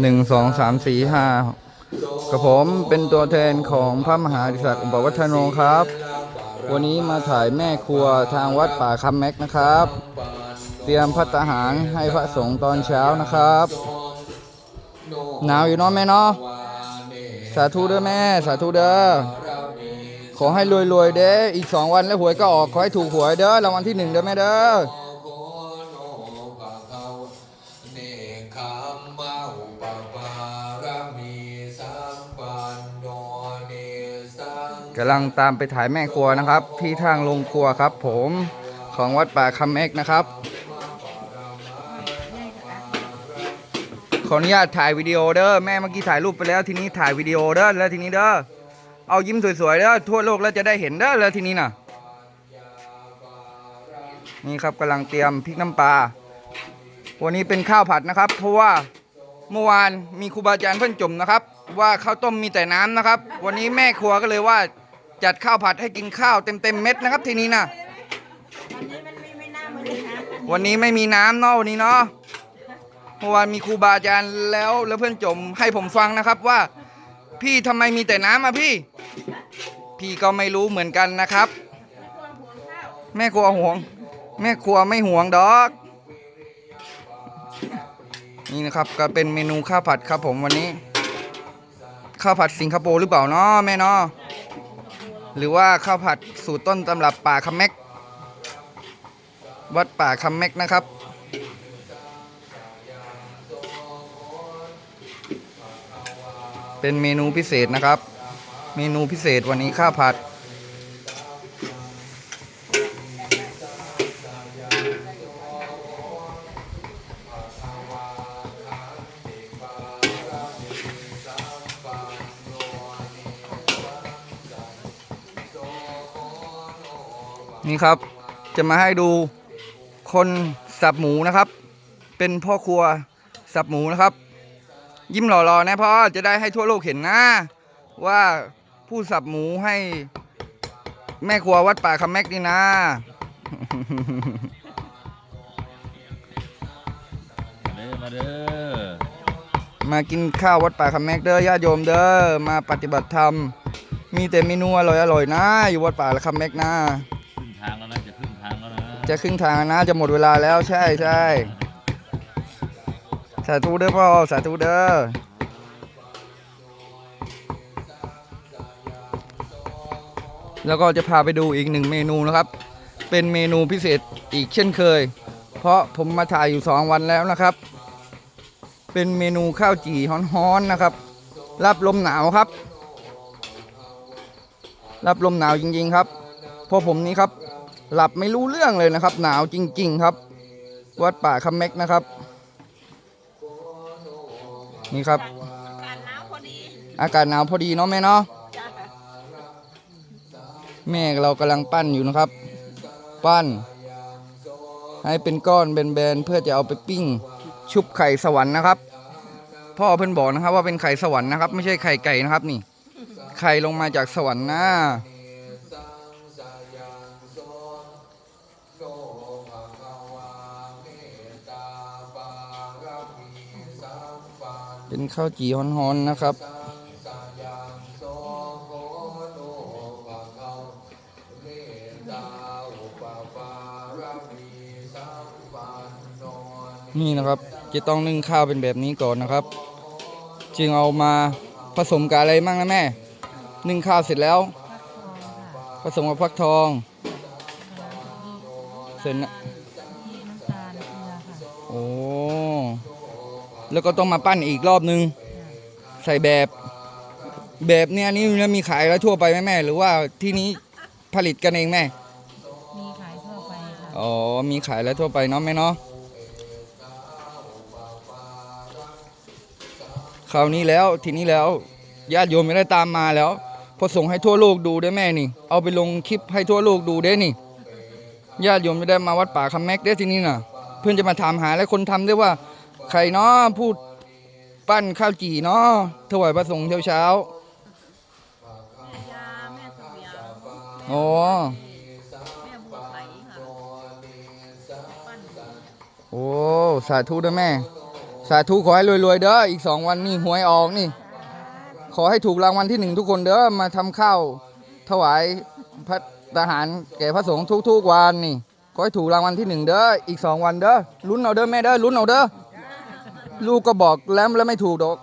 หนึ่งสองสามสี่ห้ากับผมเป็นตัวแทนของพระมหาดิษัทอุปวัฒโนครับ วันนี้มาถ่ายแม่ครัวทางวัดป่าคำแม็กนะครับ เตรียมพัตตาหารให้พระสงฆ์ตอนเช้านะครับ หนาวอยู่เนาะแม่เนาะสาธุเด้อแม่ สาธุเด้อขอให้รวยๆเด้ออีกสองวันแล้วหวยก็ออกขอให้ถูกหวยเด้อรางวัลที่หนึ่งเด้อแม่เด้อ กำลังตามไปถ่ายแม่ครัวนะครับ ที่ทางลงครัวครับ ผมของวัดป่าคำเอ็กนะครับ ขออนุญาตถ่ายวิดีโอเด้อแม่เมื่อกี้ถ่ายรูปไปแล้วทีนี้ถ่ายวิดีโอเด้อแล้วทีนี้เด้อเอายิ้มสวยๆเด้อทั่วโลกแล้วจะได้เห็นเด้อแล้วทีนี้น่ะ นี่ครับกำลังเตรียมพริกน้ำปลาวันนี้เป็นข้าวผัดนะครับ เพราะว่าเมื่อวานมีครูบาอาจารย์เพิ่นจมนะครับ ว่าข้าวต้มมีแต่น้ำนะครับ วันนี้แม่ครัวก็เลยว่า จัดข้าวผัดให้กินข้าวเต็มๆเม็ดนะครับทีนี้นะวันนี้ไม่ไม่น่ามันเลยนะวันนี้ไม่มีน้ำเนาะวันนี้เนาะเมื่อวานมีครูบาอาจารย์แล้วแล้วเพื่อนจมให้ผมฟังนะครับว่า พี่ทำไมมีแต่น้ำอะพี่ พี่ก็ไม่รู้เหมือนกันนะครับ แม่ครัวห่วง แม่ครัวไม่ห่วงดอก นี่นะครับก็เป็นเมนูข้าวผัดครับผมวันนี้ ข้าวผัดสิงคโปร์หรือเปล่าเนาะแม่เนาะ หรือว่าข้าวผัดสูตรต้นตำรับป่าคำแม็ก วัดป่าคำแม็กนะครับ เป็นเมนูพิเศษนะครับ เมนูพิเศษวันนี้ข้าวผัด นี่ครับ จะมาให้ดูคนสับหมูนะครับ เป็นพ่อครัวสับหมูนะครับ ยิ้มหล่อๆนะพ่อจะได้ให้ทั่วโลกเห็นนะ ว่าผู้สับหมูให้ แม่ครัววัดป่าคำแม็กนี่นะมาเด้อมาเด้อมากินข้าววัดป่าคำแม็กเด้อญาติโยมเด้อมาปฏิบัติธรรม มีแต่เมนูอร่อยๆนะ อยู่วัดป่าคำแม็กนะ จะครึ่งทางนะจะหมดเวลาแล้วใช่ใช่สาธุเด้อพ่อสาธุเด้อแล้วก็จะพาไปดูอีกหนึ่งเมนูนะครับ เป็นเมนูพิเศษอีกเช่นเคย เพราะผมมาถ่ายอยู่สองวันแล้วนะครับ เป็นเมนูข้าวจี่ฮ้อนๆนะครับ รับลมหนาวครับ รับลมหนาวจริงๆครับพราะผมนี้ครับ หลับไม่รู้เรื่องเลยนะครับ หนาวจริง ๆ ครับ วัดป่าคำเม็กนะครับ นี่ครับการหนาวพอดีอากาศหนาวพอดีเนาะแม่เนาะจ้าแม่เรากำลังปั้นอยู่นะครับ ปั้น ให้เป็นก้อนแบนๆเพื่อจะเอาไปปิ้ง ชุบไข่สวรรค์นะครับ พ่อเพิ่นบอกนะครับ ว่าเป็นไข่สวรรค์นะครับ ไม่ใช่ไข่ไก่นะครับนี่ ไข่ลงมาจากสวรรค์นะ เป็นข้าวจี่ฮ้อนๆนะครับนี่นะครับจะต้องนึ่งข้าวเป็นแบบนี้ก่อนนะครับ จึงเอามาผสมกับอะไรมั่งนะแม่ นึ่งข้าวเสร็จแล้ว ผสมกับฟักทองเสร็จ แล้วก็ต้องมาปั้นอีกรอบนึง ใส่แบบ แบบเนี้ยนี่มีขายแล้วทั่วไปไหมแม่ หรือว่าที่นี้ผลิตกันเองแม่ มีขายทั่วไปค่ะอ๋อ มีขายแล้วทั่วไปเนาะแม่เนาะ คราวนี้แล้วทีนี้แล้วญาติโยมไม่ได้ตามมาแล้ว พอส่งให้ทั่วโลกดูได้แม่นี่ เอาไปลงคลิปให้ทั่วโลกดูได้นี่ ญาติโยมไม่ได้มาวัดป่าคำแม็กได้ทีนี้น่ะ เพื่อนจะมาถามหาแล้วคนทำด้วยว่า ใครเนาะพูดปั้นข้าวจี่เนาะถวายพระสงฆ์เช้าเช้ายาแม่เสวียงๆอ๋อแม่บัวไผ่ค่ะปั้นโอ้สาธุด้วยแม่ สาธุขอให้รวยๆเด้ออีกสองวันนี่หวยออกนี่ ขอให้ถูกรางวัลที่หนึ่งทุกคนเด้อมาทำข้าวถวายพระทหารแก่พระสงฆ์ทุกๆวันนี่ขอให้ถูกรางวัลที่หนึ่งเด้ออีกสองวันเด้อลุ้นเอาเด้อแม่เด้อลุ้นเอาเด้อ ลูกก็บอกแล้วแล้วไม่ถูกดอก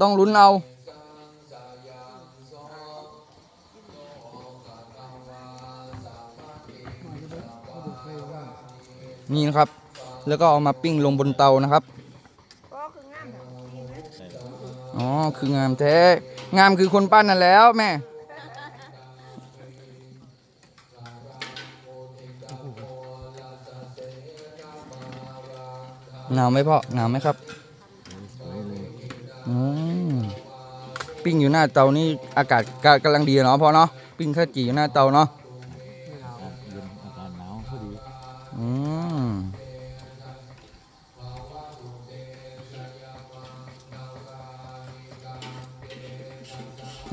ต้องลุ้นเอา นี่นะครับ แล้วก็เอามาปิ้งลงบนเตานะครับอ๋อคืองามแท้ งามคือคนปั้นนั่นแล้วแม่ หนาวไหมพ่อหนาวไหมครับอืมปิ้งอยู่หน้าเตานี่อากาศกกำลังดีเนาะพ่อเนาะปิ้งข้าวจี่อยู่หน้าเตาเนาะเย็นอากาศหนาวพอดีอืม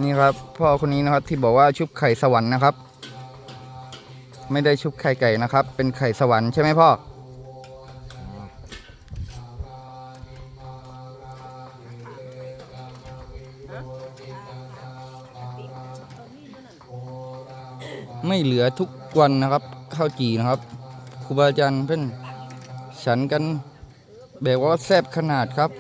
นี่ครับพ่อคนนี้นะครับที่บอกว่าชุบไข่สวรรค์นะครับ ไม่ได้ชุบไข่ไก่นะครับ เป็นไข่สวรรค์ใช่ไหมพ่อ ไม่เหลือทุกวันนะครับ ข้าวจีนะครับครูบาอาจารย์เพื่อนฉันกันแบบว่าแซบขนาดครับ